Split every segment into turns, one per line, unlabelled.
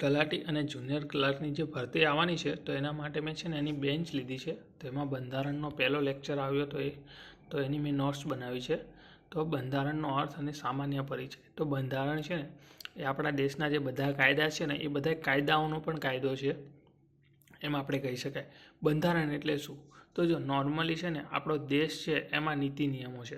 તલાટી અને જુનિયર ક્લાર્કની જે ભરતી આવવાની છે, તો એના માટે મેં છે ને એની બેન્ચ લીધી છે. તો એમાં બંધારણનો પહેલો લેક્ચર આવ્યો તો એ, તો એની મેં નોટ્સ બનાવી છે. તો બંધારણનો અર્થ અને સામાન્ય પરિચય. તો બંધારણ છે ને, એ આપણા દેશના જે બધા કાયદા છે ને, એ બધા કાયદાઓનો પણ કાયદો છે. એમ આપણે કહી શકાય. બંધારણ એટલે શું? તો જો નોર્મલી છે ને, આપણો દેશ છે, એમાં નીતિ નિયમો છે.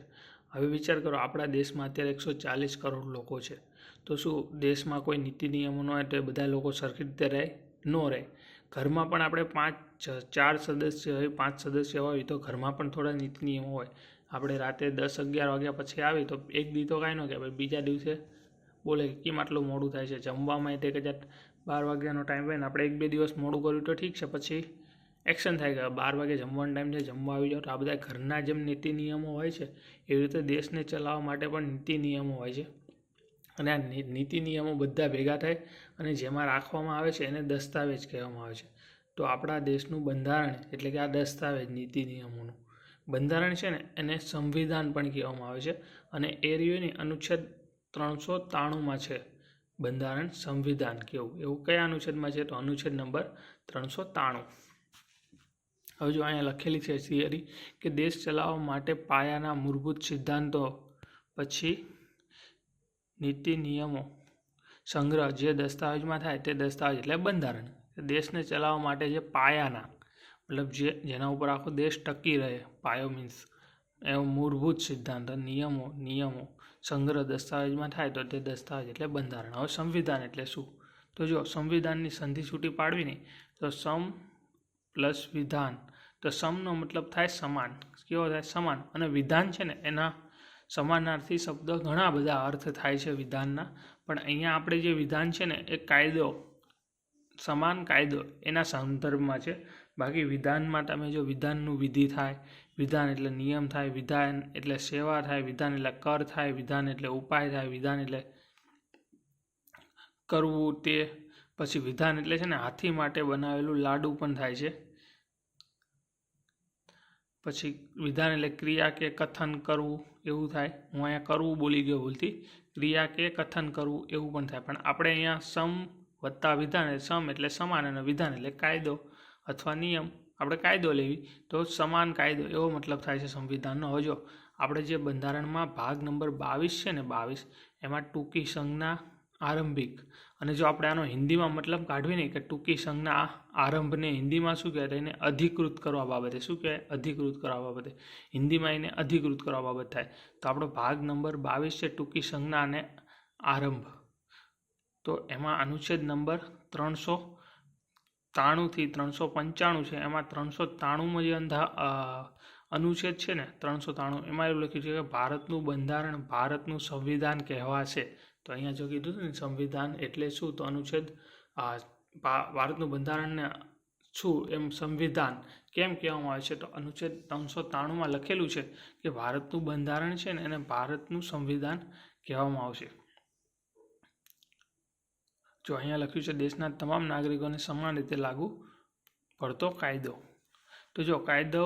હવે વિચાર કરો, આપણા દેશમાં અત્યારે એકસો ચાલીસ કરોડ લોકો છે. તો શું દેશમાં કોઈ નીતિ નિયમો ન હોય તો એ બધા લોકો સરખી રીતે રહે? ન રહે. ઘરમાં પણ આપણે પાંચ ચાર સદસ્ય હોય, પાંચ સદસ્ય હોય તો ઘરમાં પણ થોડા નીતિ નિયમો હોય. આપણે રાતે દસ અગિયાર વાગ્યા પછી આવી તો એક દી તો કાંઈ ન કહેવાય. બીજા દિવસે બોલે કેમ આટલું મોડું થાય છે? જમવામાં તે કદાચ બાર વાગ્યાનો ટાઈમ હોય ને આપણે એક બે દિવસ મોડું કર્યું તો ઠીક છે. પછી એક્શન થાય કે બાર વાગે જમવાનો ટાઈમ છે, જમવા આવી જાઓ તો આ બધા ઘરના જેમ નીતિ નિયમો હોય છે, એવી રીતે દેશને ચલાવવા માટે પણ નીતિ નિયમો હોય છે. અને આ નીતિ નિયમો બધા ભેગા થાય અને જેમાં રાખવામાં આવે છે એને દસ્તાવેજ કહેવામાં આવે છે. તો આપણા દેશનું બંધારણ એટલે કે આ દસ્તાવેજ નીતિ નિયમોનું. બંધારણ છે ને એને સંવિધાન પણ કહેવામાં આવે છે અને એ રહ્યુંની અનુચ્છેદ ત્રણસો ત્રાણુંમાં છે. બંધારણ સંવિધાન કેવું? એવું કયા અનુચ્છેદમાં છે? તો અનુચ્છેદ નંબર ત્રણસો ત્રાણું. હવે જો અહીંયા લખેલી છે થિયરી કે દેશ ચલાવવા માટે પાયાના મૂળભૂત સિદ્ધાંતો, પછી નીતિ, નિયમો, સંગ્રહ જે દસ્તાવેજમાં થાય તે દસ્તાવેજ એટલે બંધારણ. દેશને ચલાવવા માટે જે પાયાના, મતલબ જે જેના ઉપર આખો દેશ ટકી રહે, પાયો મીન્સ એવો મૂળભૂત સિદ્ધાંત, નિયમો નિયમો, સંગ્રહ દસ્તાવેજમાં થાય તો તે દસ્તાવેજ એટલે બંધારણ. હવે સંવિધાન એટલે શું? તો જો સંવિધાનની સંધિ છૂટી પાડવી નહીં, તો સમ પ્લસ વિધાન. તો સમનો મતલબ થાય સમાન. કેવો થાય? સમાન. અને વિધાન છે ને એના સમાનાર્થી શબ્દ ઘણા બધા અર્થ થાય છે વિધાનના, પણ અહીંયા આપણે જે વિધાન છે ને, એ કાયદો, સમાન કાયદો એના સંદર્ભમાં છે. બાકી વિધાનમાં તમે જો વિધાનનું વિધિ થાય, વિધાન એટલે નિયમ થાય, વિધાન એટલે સેવા થાય, વિધાન એટલે કર થાય, વિધાન એટલે ઉપાય થાય, વિધાન એટલે કરવું તે, પછી વિધાન એટલે છે ને હાથી માટે બનાવેલું લાડુ પણ થાય છે. પછી વિધાન એટલે ક્રિયા કે કથન કરવું એવું થાય. હું અહીંયા કરવું બોલી ગયો ભૂલથી. ક્રિયા કે કથન કરવું એવું પણ થાય. પણ આપણે અહીંયા સમ વત્તા વિધાન સમ એટલે સમાન અને વિધાન એટલે કાયદો અથવા નિયમ. આપણે કાયદો લેવી તો સમાન કાયદો, એવો મતલબ થાય છે સંવિધાનનો. હજો આપણે જે બંધારણમાં ભાગ નંબર બાવીસ છે ને બાવીસ, એમાં ટૂંકી સંજ્ઞા આરંભિક. અને જો આપણે આનો હિન્દીમાં મતલબ કાઢવી નહીં કે ટૂંકી સંજ્ઞા આરંભને હિન્દીમાં શું કહેવાય એને અધિકૃત કરવા બાબતે. શું કહેવાય? અધિકૃત કરવા બાબતે. હિન્દીમાં એને અધિકૃત કરવા બાબત થાય. તો આપણો ભાગ નંબર બાવીસ છે ટૂંકી સંજ્ઞા અને આરંભ. તો એમાં અનુચ્છેદ નંબર ત્રણસો ત્રાણુંથી ત્રણસો પંચાણું છે. એમાં ત્રણસો ત્રાણુંમાં જે અંધા અનુચ્છેદ છે ને, ત્રણસો ત્રાણું, એમાં એવું લખ્યું છે કે ભારતનું બંધારણ ભારતનું સંવિધાન કહેવાશે. તો અહીંયા જો કીધું હતું ને, સંવિધાન એટલે શું? તો અનુચ્છેદ ભારતનું બંધારણને શું? એમ સંવિધાન કેમ કહેવામાં આવે છે? તો અનુચ્છેદ ત્રણસો ત્રાણુંમાં લખેલું છે કે ભારતનું બંધારણ છે ને, એને ભારતનું સંવિધાન કહેવામાં આવશે. જો અહીંયા લખ્યું છે, દેશના તમામ નાગરિકોને સમાન રીતે લાગુ પડતો કાયદો. તો જો કાયદો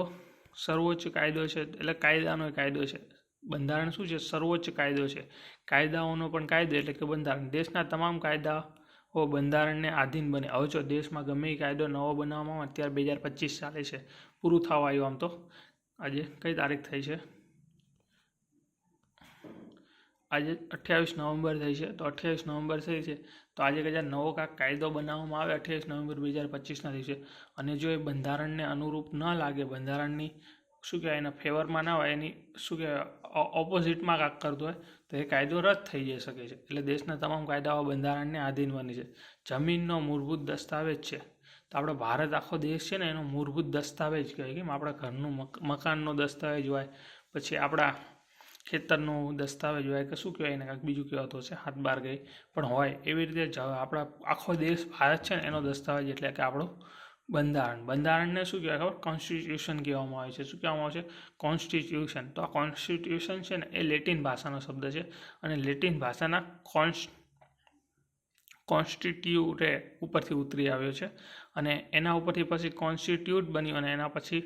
સર્વોચ્ચ કાયદો છે, એટલે કાયદાનો કાયદો છે. બંધારણ શું છે? સર્વોચ્ચ કાયદો છે. કાયદાઓનો પણ કાયદો એટલે કે બંધારણ. દેશના તમામ કાયદાઓ બંધારણને આધીન બને. હવે જો દેશમાં ગમે એ કાયદો નવો બનાવવામાં અત્યારે બે હજાર પચીસ ચાલે છે. પૂરું થવા આવ્યું આમ તો. આજે કઈ તારીખ થઈ છે? આજે અઠ્યાવીસ નવેમ્બર થઈ છે. તો અઠ્યાવીસ નવેમ્બર થઈ છે. તો આજે કદાચ નવો કાંક કાયદો બનાવવામાં આવે, અઠ્યાવીસ નવેમ્બર બે હજાર પચીસના દિવસે. અને જો એ બંધારણને અનુરૂપ ન લાગે, બંધારણની શું કહેવાય, એના ફેવરમાં ના હોય, એની શું કહેવાય ઓપોઝિટમાં કાંક કરતો હોય, તો એ કાયદો રદ થઈ જઈ શકે છે. એટલે દેશના તમામ કાયદાઓ બંધારણને આધીન બની છે. જમીનનો મૂળભૂત દસ્તાવેજ છે. તો આપણો ભારત આખો દેશ છે ને, એનો મૂળભૂત દસ્તાવેજ કહેવાય કેમ? આપણા ઘરનું મક- મકાનનો દસ્તાવેજ હોય, પછી આપણા ખેતરનો દસ્તાવેજ હોય, કે શું કહેવાય, એને કાંઈક બીજું કહેવાતું હશે, હાથ બાર ગઈ. પણ હોય, એવી રીતે આપણા આખો દેશ ભારત છે ને, એનો દસ્તાવેજ એટલે કે આપણું બંધારણ. બંધારણને શું કહેવાય ખબર? કોન્સ્ટિટ્યુશન કહેવામાં આવે છે. શું કહેવામાં આવે છે? કોન્સ્ટિટ્યુશન તો આ કોન્સ્ટિટ્યુશન છે ને, એ લેટિન ભાષાનો શબ્દ છે અને લેટિન ભાષાના કોન્સ કોન્સ્ટિટ્યુટે ઉપરથી ઉતરી આવ્યો છે અને એના ઉપરથી પછી કોન્સ્ટિટ્યુટ બન્યું અને એના પછી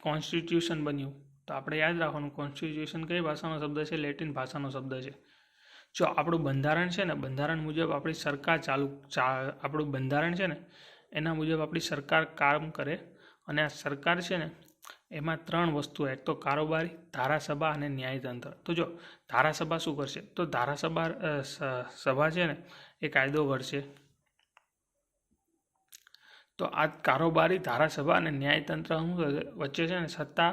કોન્સ્ટિટ્યુશન બન્યું. તો આપણે યાદ રાખવાનું કોન્સ્ટિટ્યુશન કઈ ભાષાનો શબ્દ છે? લેટિન ભાષાનો શબ્દ છે. જો આપણું બંધારણ છે ને, બંધારણ મુજબ આપણી સરકાર ચાલુ આપણું બંધારણ છે ને એના મુજબ આપણી સરકાર કામ કરે અને આ સરકાર છે ને, એમાં ત્રણ વસ્તુ એક તો કારોબારી, ધારાસભા અને ન્યાયતંત્ર. તો જો, ધારાસભા શું કરશે? તો ધારાસભા સભા છે ને, એ કાયદો ઘડશે. તો આ કારોબારી, ધારાસભા અને ન્યાયતંત્ર શું વચ્ચે છે ને સત્તા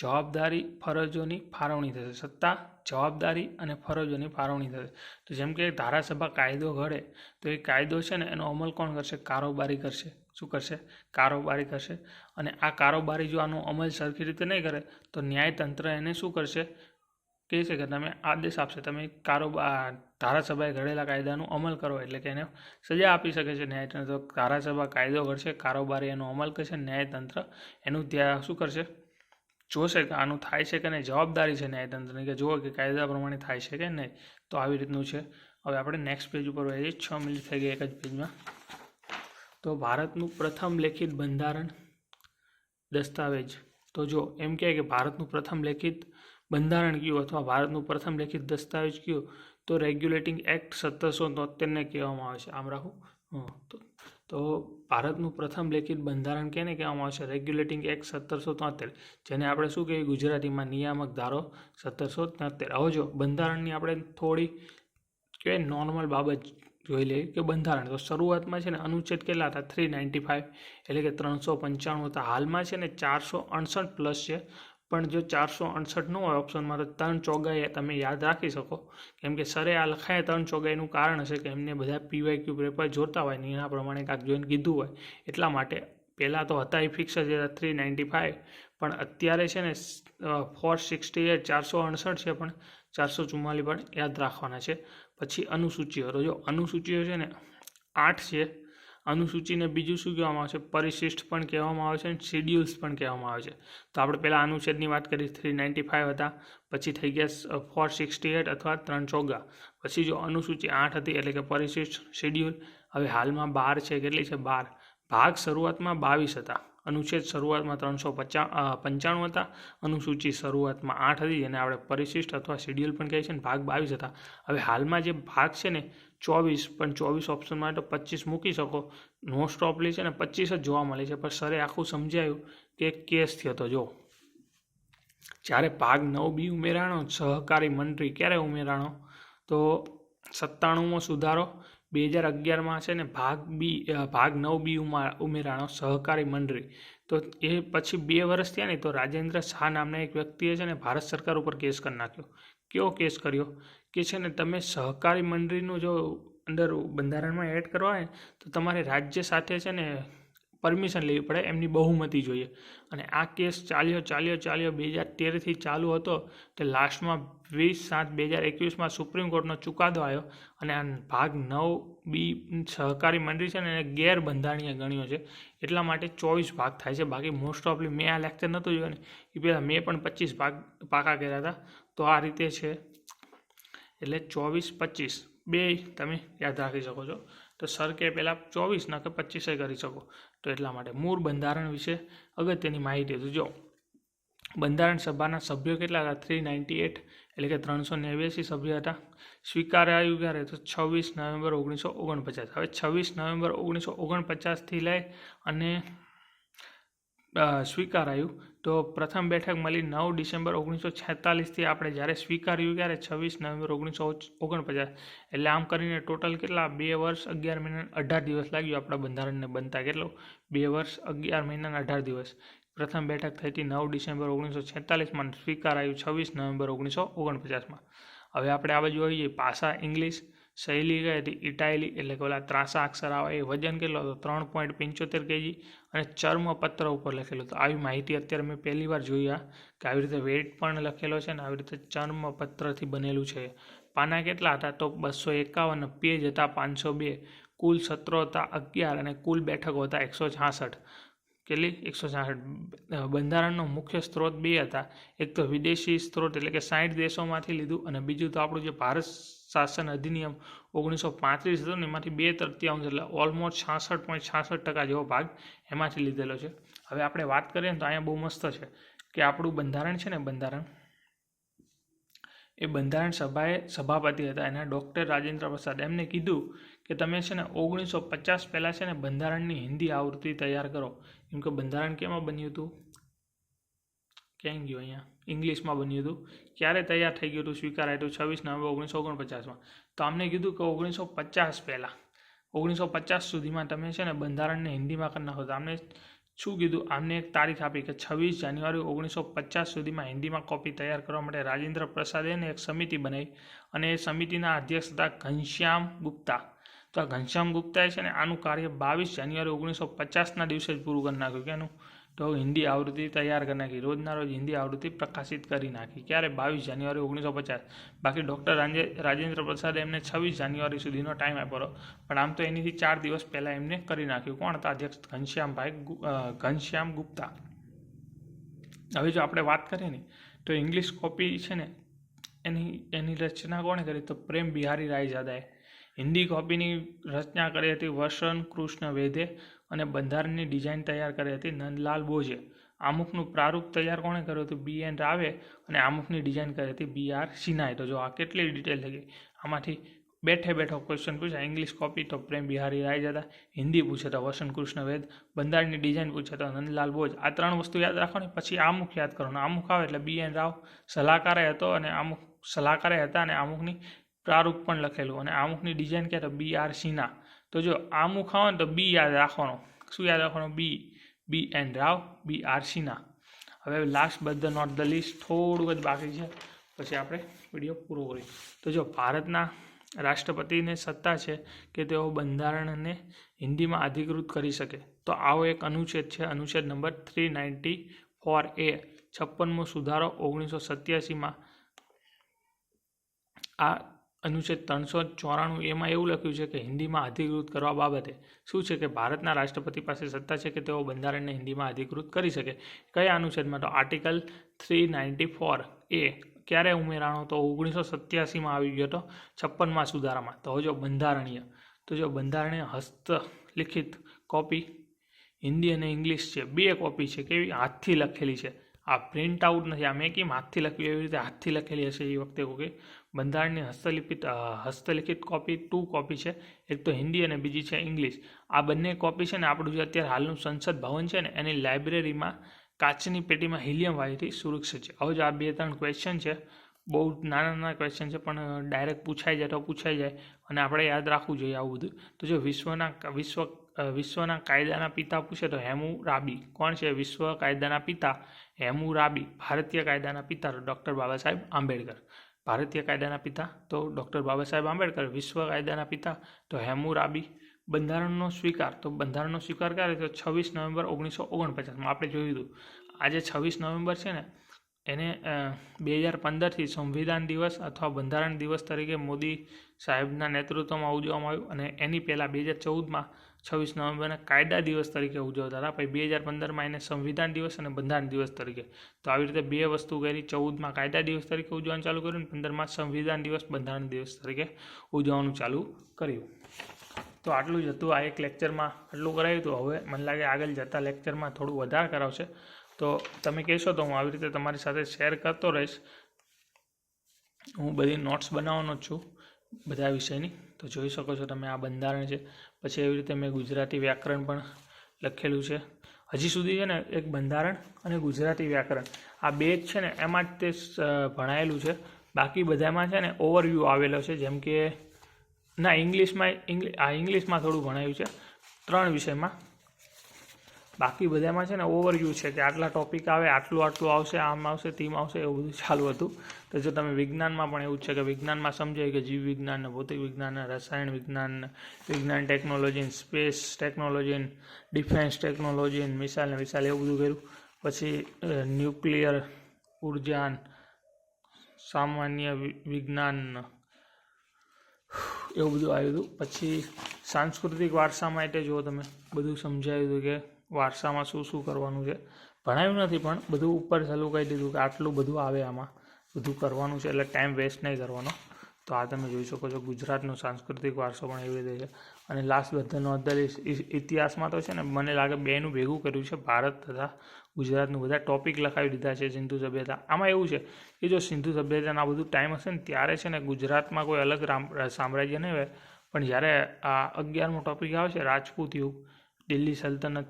જવાબદારી ફરજોની ફાળવણી થશે. સત્તા, જવાબદારી અને ફરજોની ફાળવણી થશે. તો જેમ કે ધારાસભા કાયદો ઘડે, તો એ કાયદો છે ને, એનો અમલ કોણ કરશે? કારોબારી કરશે. શું કરશે? કારોબારી કરશે. અને આ કારોબારી જો આનો અમલ સરખી રીતે નહીં કરે, તો ન્યાયતંત્ર એને શું કરશે? કહે છે કે તમે આદેશ આપશે. તમે કારોબાર ધારાસભાએ ઘડેલા કાયદાનું અમલ કરો, એટલે કે એને સજા આપી શકે છે ન્યાયતંત્ર. ધારાસભા કાયદો ઘડશે, કારોબારી એનો અમલ કરશે, ન્યાયતંત્ર એનું ત્યાં શું કરશે? જોશે કે આનું થાય છે કે નહીં, જવાબદારી છે ન્યાયતંત્રની કે જુઓ કે કાયદા પ્રમાણે થાય છે કે નહીં, તો આવી રીતનું છે. હવે આપણે નેક્સ્ટ પેજ ઉપર વહીએ છ મિનિટ થઈ ગઈ એક જ પેજમાં તો ભારતનું પ્રથમ લેખિત બંધારણ દસ્તાવેજ. તો જો એમ કહે કે ભારતનું પ્રથમ લેખિત બંધારણ કયું અથવા ભારતનું પ્રથમ લેખિત દસ્તાવેજ કયું, તો રેગ્યુલેટિંગ એક્ટ સત્તરસો તોતેરને કહેવામાં આવે છે. આમ રાખું. તો તો ભારતનું પ્રથમ લેખિત બંધારણ કેને કહેવામાં આવશે? રેગ્યુલેટિંગ એક્ટ સત્તરસો તોતેર. જેને આપણે શું કહીએ? ગુજરાતીમાં નિયામક ધારો સત્તરસો તોતેર. હવે જો બંધારણની આપણે થોડી કે નોર્મલ બાબત જોઈ લઈએ કે બંધારણ. તો શરૂઆતમાં છે ને અનુચ્છેદ કેટલા હતા? થ્રી નાઇન્ટી ફાઇવ એટલે કે ત્રણસો પંચાણું હતા. હાલમાં છે ને ચારસો અડસઠ પ્લસ છે. પણ જો ચારસો અડસઠ ન હોય ઓપ્શનમાં તો ત્રણ ચોગાઈ તમે યાદ રાખી શકો. કેમ કે સરે આ લખાય ત્રણ ચોગાઈનું કારણ હશે કે એમને બધા પીવાય ક્યુ પેપર જોતા હોય ને એના પ્રમાણે કાંક જોઈને કીધું હોય. એટલા માટે પહેલાં તો હતા એ ફિક્સ જ હતા થ્રી નાઇન્ટી ફાઇવ પણ અત્યારે છે ને ફોર સિક્સટી એટ ચારસો અડસઠ છે પણ ચારસો ચુમ્માલીસ પણ યાદ રાખવાના છે. પછી અનુસૂચિઓ. તો જો અનુસૂચિઓ છે ને, આઠ છે અનુસૂચિને બીજું શું કહેવામાં આવે છે? પરિશિષ્ટ પણ કહેવામાં આવે છે અને શિડ્યુલ્સ પણ કહેવામાં આવે છે. તો આપણે પહેલાં અનુચ્છેદની વાત કરી થ્રી નાઇન્ટી ફાઇવ હતા. પછી થઈ ગયા ફોર સિક્સટી એટ અથવા ત્રણ ચોગા પછી જો અનુસૂચિ આઠ હતી એટલે કે પરિશિષ્ટ શિડ્યુલ હવે હાલમાં બાર છે. કેટલી છે? બાર. ભાગ શરૂઆતમાં બાવીસ હતા. અનુચ્છેદ શરૂઆતમાં ત્રણસો પચા પંચાણું હતા. અનુસૂચિ શરૂઆતમાં આઠ હતી. જેને આપણે પરિશિષ્ટ અથવા શિડ્યુલ પણ કહે છે ને ભાગ બાવીસ હતા. હવે હાલમાં જે ભાગ છે ને ચોવીસ પણ ચોવીસ ઓપ્શન માટે પચીસ મૂકી શકો. નો સ્ટોપ લે છે અને પચીસ જ જોવા મળે છે. પણ સરે આખું સમજાયું કે કેસ થયો હતો જો જ્યારે ભાગ નવ બી ઉમેરાણો, સહકારી મંત્રી ક્યારે ઉમેરાણો? તો સત્તાણુંમો સુધારો, બે હજાર અગિયારમાં છે ને ભાગ બી ભાગ નવ બી ઉમેરાણો, સહકારી મંડળી તો એ પછી બે વર્ષ થયા ને તો રાજેન્દ્ર શાહ નામના એક વ્યક્તિએ છે ને ભારત સરકાર ઉપર કેસ કરી નાખ્યો. કેવો કેસ કર્યો? કે છે ને તમે સહકારી મંડળીનું જો અંદર બંધારણમાં એડ કરવા હોય, તો તમારે રાજ્ય સાથે છે ને પરમિશન લેવી પડે એમની બહુમતી જોઈએ. અને આ કેસ ચાલ્યો ચાલ્યો ચાલ્યો બે હજાર તેરથી ચાલુ હતો, તે લાસ્ટમાં વીસ સાત બે હજાર એકવીસમાં સુપ્રીમ કોર્ટનો ચુકાદો આવ્યો. અને આ ભાગ નવ બી સહકારી મંડળી છે ને એને ગેરબંધારણીય ગણ્યો છે. એટલા માટે ચોવીસ ભાગ થાય છે. બાકી મોસ્ટ ઓફલી મેં આ લેક્ચર નહોતું જોયું ને, એ પહેલાં મેં પણ પચીસ ભાગ પાકા કર્યા હતા. તો આ રીતે છે. એટલે ચોવીસ પચીસ. બે તમે યાદ રાખી શકો છો. તો સર કે પહેલાં ચોવીસ, ન કે પચીસે કરી શકો. તો એટલા માટે મૂળ બંધારણ વિશે અગત્યની માહિતી હતું. જો, બંધારણ સભાના સભ્યો કેટલા હતા? થ્રી નાઇન્ટી એટ, એટલે કે ત્રણસો નેવ્યાસી સભ્ય હતા. સ્વીકારાયું ક્યારે? તો છવ્વીસ નવેમ્બર ઓગણીસો ઓગણપચાસ. હવે છવ્વીસ નવેમ્બર ઓગણીસો ઓગણપચાસથી લઈ અને સ્વીકારાયું. તો પ્રથમ બેઠક મળી નવ ડિસેમ્બર ઓગણીસો છેતાલીસથી આપણે જ્યારે સ્વીકાર્યું ત્યારે છવ્વીસ નવેમ્બર ઓગણીસો ઓગણપચાસ એટલે આમ કરીને ટોટલ કેટલા? બે વર્ષ અગિયાર મહિના અઢાર દિવસ લાગ્યું આપણા બંધારણને બનતા કેટલો? બે વર્ષ અગિયાર મહિના અઢાર દિવસ. પ્રથમ બેઠક થઈ હતી નવ ડિસેમ્બર ઓગણીસો છેતાલીસમાં સ્વીકારાયું છવ્વીસ નવેમ્બર ઓગણીસો ઓગણપચાસમાં હવે આપણે આ બાજુ આવીએ પાસા ઇંગ્લિશ શૈલી કઈ હતી? ઇટાયલી એટલે કે ઓલા ત્રાસા અક્ષર આવે, એ વજન કેટલો હતો? ત્રણ પોઈન્ટ પંચોતેર કેજી અને ચર્મપત્ર ઉપર લખેલું હતું. આવી માહિતી અત્યારે મેં પહેલી વાર જોયા કે આવી રીતે વેટ પણ લખેલો છે ને આવી રીતે ચર્મપત્રથી બનેલું છે. પાના કેટલા હતા? તો બસો એકાવન પેજ હતા પાંચસો બે. કુલ સત્રો હતા અગિયાર અને કુલ બેઠકો હતા એકસો છાસઠ. કેટલી? એકસો છાસઠ. બંધારણનો મુખ્ય સ્ત્રોત બે હતા. એક તો વિદેશી સ્ત્રોત એટલે કે સાઠ દેશોમાંથી લીધું અને બીજું તો આપણું જે ભારત શાસન અધિનિયમ ઓગણીસો પાંત્રીસ હતું ને એમાંથી બે તૃતીયાંશ એટલે ઓલમોસ્ટ છાસઠ પોઈન્ટ છાસઠ ટકા જેવો ભાગ એમાંથી લીધેલો છે. હવે આપણે વાત કરીએ ને તો અહીંયા બહુ મસ્ત છે કે આપણું બંધારણ છે ને બંધારણ એ બંધારણ સભાએ સભાપતિ હતા. એના ડૉક્ટર રાજેન્દ્ર પ્રસાદ એમને કીધું કે તમે છે ને ઓગણીસો પચાસ પહેલાં છે ને બંધારણની હિન્દી આવૃત્તિ તૈયાર કરો. કેમ કે બંધારણ કેમાં બન્યું હતું? ક્યાં ગયું અહીંયા? ઇંગ્લિશમાં બન્યું હતું. ક્યારે તૈયાર થઈ ગયું હતું સ્વીકારાય હતું છવ્વીસ નવેમ્બર ઓગણીસો ઓગણપચાસમાં તો અમને કીધું કે ઓગણીસો પચાસ પહેલાં. ઓગણીસો પચાસ સુધીમાં તમે છે ને બંધારણને હિન્દીમાં કરી નાખો. તો અમને શું કીધું? આમને એક તારીખ આપી કે છવ્વીસ જાન્યુઆરી ઓગણીસો પચાસ સુધીમાં હિન્દીમાં કોપી તૈયાર કરવા માટે રાજેન્દ્ર પ્રસાદે એક સમિતિ બનાવી અને એ સમિતિના અધ્યક્ષ હતા ઘનશ્યામ ગુપ્તા. તો આ ઘનશ્યામ ગુપ્તાએ છે ને આનું કાર્ય બાવીસ જાન્યુઆરી ઓગણીસો પચાસના દિવસે જ પૂરું કરી નાખ્યું. કે એનું તો હિન્દી આવૃત્તિ તૈયાર કરી નાખી. રોજના રોજ હિન્દી આવૃત્તિ પ્રકાશિત કરી નાખી. ક્યારે? બાવીસ જાન્યુઆરી ઓગણીસો પચાસ બાકી ડૉક્ટર રાજે, રાજેન્દ્ર પ્રસાદે એમને છવ્વીસ જાન્યુઆરી સુધીનો ટાઈમ આપ્યો પણ આમ તો એનીથી ચાર દિવસ પહેલાં એમને કરી નાખ્યું. કોણ હતા? અધ્યક્ષ ઘનશ્યામભાઈ ઘનશ્યામ ગુપ્તા. હવે જો આપણે વાત કરીએ ને, તો ઇંગ્લિશ કોપી છે ને, એની એની રચના કોણે કરી? તો પ્રેમ બિહારી રાયજાદાએ. હિન્દી કોપીની રચના કરી હતી વસન કૃષ્ણ વેદે. અને બંધારણની ડિઝાઇન તૈયાર કરી હતી નંદલાલ બોઝે. આમુખનું પ્રારૂપ તૈયાર કોણે કર્યું હતું? બી એન રાવે અને આમુખની ડિઝાઇન કરી હતી બી આર સિન્હાએ. તો જો આ કેટલી ડિટેલ થઈ ગઈ? આમાંથી બેઠે બેઠો ક્વેશ્ચન પૂછાય. ઇંગ્લિશ કોપી તો પ્રેમ બિહારી રાયજાદા હિન્દી પૂછે તો વસંત કૃષ્ણ વેદ. બંધારણની ડિઝાઇન પૂછે તો નંદલાલ બોઝ. આ ત્રણ વસ્તુ યાદ રાખો ને પછી આમુખ યાદ કરો આમુખ આવે એટલે બી એન રાવ સલાહકારે હતો અને અમુક સલાહકારે હતા અને અમુકની પ્રારૂપ પણ લખેલું. અને અમુકની ડિઝાઇન ક્યાં? તો બી આર સિન્હા. તો જો આમુખ આવે તો બી યાદ રાખવાનો. શું યાદ રાખવાનું? B B N Rao B R Sinha હવે લાસ્ટ બધ ધ નોટ ધ લિસ્ટ થોડુંક જ બાકી છે. પછી આપણે વીડિયો પૂરો કરીએ. તો જો ભારતના રાષ્ટ્રપતિને સત્તા છે કે તેઓ બંધારણને હિન્દીમાં અધિકૃત કરી શકે, તો આવો એક અનુચ્છેદ છે. અનુચ્છેદ number three ninety four A છપ્પનમો સુધારો ઓગણીસો સત્યાસીમાં. આ અનુચ્છેદ ત્રણસો ચોરાણું એમાં એવું લખ્યું છે કે હિન્દીમાં અધિકૃત કરવા બાબતે શું છે કે ભારતના રાષ્ટ્રપતિ પાસે સત્તા છે કે તેઓ બંધારણને હિન્દીમાં અધિકૃત કરી શકે? કયા અનુચ્છેદમાં? તો article three ninety four A ક્યારે ઉમેરાણો? તો ઓગણીસો સત્યાસીમાં આવી ગયો હતો છપ્પનમાં સુધારામાં. તો જો બંધારણીય, તો જો બંધારણીય હસ્તલિખિત કોપી હિન્દી અને ઇંગ્લિશ છે, બે કોપી છે, કેવી હાથથી લખેલી છે? આ પ્રિન્ટ આઉટ નથી, આ મેં કેમ હાથથી લખ્યું? એવી રીતે હાથથી લખેલી હશે એ વખતે કે બંધારણની હસ્તલિપિત હસ્તલિખિત કોપી ટુ કોપી છે. એક તો હિન્દી અને બીજી છે ઇંગ્લિશ. આ બંને કોપી છે ને આપણું જે અત્યારે હાલનું સંસદ ભવન છે ને, એની લાઇબ્રેરીમાં કાચની પેટીમાં હિલિયમ વાયુથી સુરક્ષિત છે. હવે જો આ બે ત્રણ ક્વેશ્ચન છે, બહુ નાના નાના ક્વેશ્ચન છે, પણ ડાયરેક્ટ પૂછાઈ જાય તો પૂછાઈ જાય અને આપણે યાદ રાખવું જોઈએ આવું બધું. તો જો વિશ્વના, વિશ્વ વિશ્વના કાયદાના પિતા પૂછે તો હેમુ રાબી. કોણ છે વિશ્વ કાયદાના પિતા? હેમુ રાબી. ભારતીય કાયદાના પિતા ડૉક્ટર બાબા સાહેબ આંબેડકર. ભારતીય કાયદાના પિતા, તો ડૉક્ટર બાબા સાહેબ આંબેડકર, વિશ્વ કાયદાના પિતા, તો હેમુ રાબી. બંધારણનો સ્વીકાર, તો બંધારણનો સ્વીકાર ક્યારે તો છવ્વીસ નવેમ્બર ઓગણીસો ઓગણપચાસમાં. આપણે જોયું હતું આજે છવ્વીસ નવેમ્બર છે ને, એને બે હજાર પંદરથી સંવિધાન દિવસ અથવા બંધારણ દિવસ તરીકે મોદી સાહેબના નેતૃત્વમાં ઉજવવામાં આવ્યું અને એની પહેલાં બે હજાર ચૌદમાં છવ્વીસ નવેમ્બરને કાયદા દિવસ તરીકે ઉજવતા હતા. પછી બે હજાર પંદરમાં એને સંવિધાન દિવસ અને બંધારણ દિવસ તરીકે. તો આવી રીતે બે વસ્તુ કરી. ચૌદમાં કાયદા દિવસ તરીકે ઉજવવાનું ચાલુ કર્યું અને પંદરમાં સંવિધાન દિવસ, બંધારણ દિવસ તરીકે ઉજવવાનું ચાલુ કર્યું. તો આટલું જ હતું. આ એક લેક્ચરમાં આટલું કરાયું હતું. હવે મને લાગે આગળ જતા લેક્ચરમાં થોડું વધારે કરાવશે. તો તમે કહેશો તો હું આવી રીતે તમારી સાથે શેર કરતો રહીશ. હું બધી નોટ્સ બનાવવાનો જ છું. બધા વિષયની. તો જોઈ શકો છો તમે આ બંધારણ છે. પછી એવી રીતે મેં ગુજરાતી વ્યાકરણ પણ લખેલું છે. હજી સુધી છે ને એક બંધારણ અને ગુજરાતી વ્યાકરણ. આ બે જ છે ને એમાં જ તે ભણાયેલું છે. બાકી બધામાં છે ને ઓવરવ્યૂ આવેલો છે. જેમ કે, ના, ઇંગ્લિશમાં ઇંગ્લિશ આ ઇંગ્લિશમાં થોડું ભણાયું છે. ત્રણ વિષયમાં. બાકી બધામાં છે ને ઓવરવ્યૂ છે કે આટલા ટોપિક આવે, આટલું આટલું આવશે, આમ આવશે, તેમ આવશે, એવું બધું ચાલુ હતું. તો જો તમે વિજ્ઞાનમાં પણ એવું છે કે વિજ્ઞાનમાં સમજાય કે જીવ વિજ્ઞાન ભૌતિક વિજ્ઞાન રસાયણ વિજ્ઞાન વિજ્ઞાન technology space technology defence technology missile ને મિસાઇલ એવું બધું કર્યું. પછી ન્યુક્લિયર ઊર્જા સામાન્ય વિજ્ઞાન એવું બધું આવ્યું હતું. પછી સાંસ્કૃતિક વારસા માટે જો તમે, બધું સમજાવ્યું હતું કે વારસામાં શું શું કરવાનું છે? ભણાવ્યું નથી, પણ બધું ઉપર ચાલુ કહી દીધું કે આટલું બધું આવે આમાં. બધું કરવાનું છે, એટલે ટાઈમ વેસ્ટ નહીં કરવાનો. તો આ તમે જોઈ શકો છો, ગુજરાતનો સાંસ્કૃતિક વારસો પણ એવી રીતે છે. અને લાસ્ટ બધા નોંધેલી ઇતિહાસમાં તો છે ને મને લાગે બેનું ભેગું કર્યું છે, ભારત તથા ગુજરાતનું. બધા ટોપિક લખાવી દીધા છે સિંધુ સભ્યતા. આમાં એવું છે કે જો સિંધુ સભ્યતાના બધું ટાઈમ હશે ને, ત્યારે છે ને ગુજરાતમાં કોઈ અલગ સામ્રાજ્ય નહીં હોય. પણ જ્યારે આ અગિયારમો ટોપિક છે, રાજપૂત યુગ, દિલ્હી સલ્તનત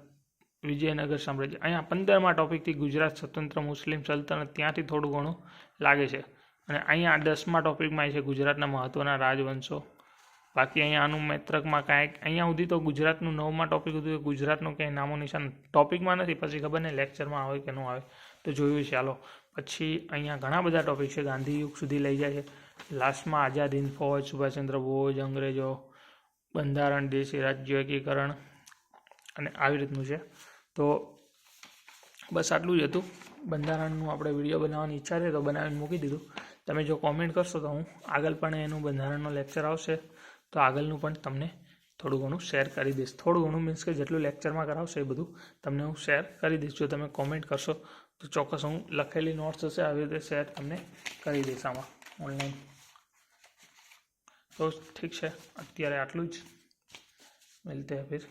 વિજયનગર સામ્રાજ્ય. અહીંયા પંદરમાં ટોપિકથી ગુજરાત સ્વતંત્ર મુસ્લિમ સલ્તનત, ત્યાંથી થોડું ઘણું લાગે છે. અને અહીંયા દસમા ટોપિકમાં છે ગુજરાતના મહત્ત્વના રાજવંશો. બાકી અહીંયા આનું મૈત્રકમાં કાંઈક, અહીંયા સુધી તો ગુજરાતનું નવમાં ટોપિક હતું કે ગુજરાતનું કંઈ નામો નિશાન ટોપિકમાં નથી, પછી ખબર ને લેક્ચરમાં આવે કે ન આવે. તો જોયું છે ચાલો પછી અહીંયા ઘણા બધા ટોપિક છે, ગાંધી યુગ સુધી લઈ જાય છે. લાસ્ટમાં આઝાદ હિંદ ફોજ, સુભાષચંદ્ર બોઝ, અંગ્રેજો, બંધારણ, દેશી રાજ્ય એકીકરણ અને આવી રીતનું છે. તો બસ આટલું જ હતું. બંધારણનું આપણે વીડિયો બનાવવાની ઈચ્છા છે તો બનાવીને મૂકી દીધું. તમે જો કોમેન્ટ કરશો તો હું આગળ પણ એનું બંધારણનું લેક્ચર આવશે. તો આગળનું પણ તમને થોડું ઘણું શેર કરી દઈશ. થોડું ઘણું મીન્સ કે જેટલું લેક્ચરમાં કરાવશે એ બધું તમને હું શેર કરી દઈશ. જો તમે કોમેન્ટ કરશો તો ચોક્કસ હું લખેલી નોટ્સ હશે, આવી રીતે શેર તમને કરી દઈશ આમાં ઓનલાઈન તો ઠીક છે. અત્યારે આટલું જ. મિલતે ફિર.